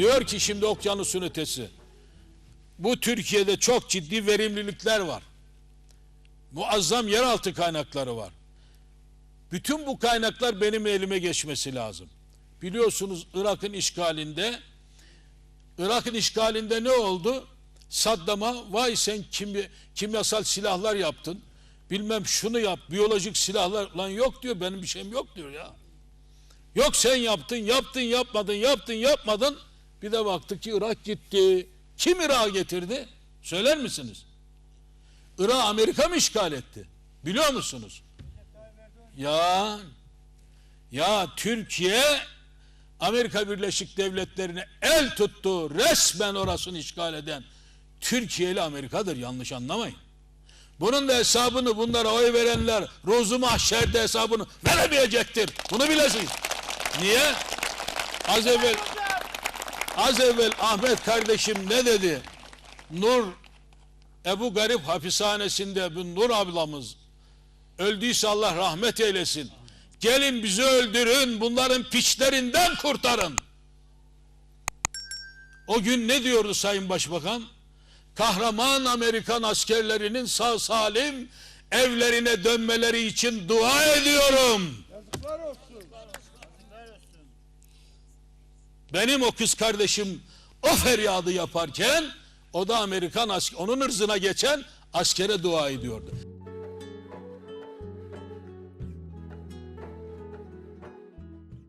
Diyor ki şimdi okyanusun ötesi. Bu Türkiye'de çok ciddi verimlilikler var. Muazzam yeraltı kaynakları var. Bütün bu kaynaklar benim elime geçmesi lazım. Biliyorsunuz Irak'ın işgalinde Irak'ın işgalinde ne oldu? Saddam'a vay sen kimya, kimyasal silahlar yaptın. Bilmem şunu yap, biyolojik silahlar lan yok diyor. Benim bir şeyim yok diyor ya. Yok sen yaptın, yaptın, yapmadın, yaptın, yapmadın. Bir de baktık ki Irak gitti. Kim Irak'ı getirdi? Söyler misiniz? Irak Amerika mı işgal etti? Biliyor musunuz? Ya ya Türkiye Amerika Birleşik Devletleri'ne el tuttu. Resmen orasını işgal eden Türkiye ile Amerika'dır. Yanlış anlamayın. Bunun da hesabını bunlara oy verenler ruzu mahşerde hesabını veremeyecektir. Bunu bilesiniz. Niye? Az evvel az evvel Ahmet kardeşim ne dedi? Nur Ebu Garip hapishanesinde bu Nur ablamız öldüyse Allah rahmet eylesin. Gelin bizi öldürün, bunların piçlerinden kurtarın. O gün ne diyordu Sayın Başbakan? Kahraman Amerikan askerlerinin sağ salim evlerine dönmeleri için dua ediyorum. Benim o kız kardeşim o feryadı yaparken o da Amerikan onun ırzına geçen askere dua ediyordu.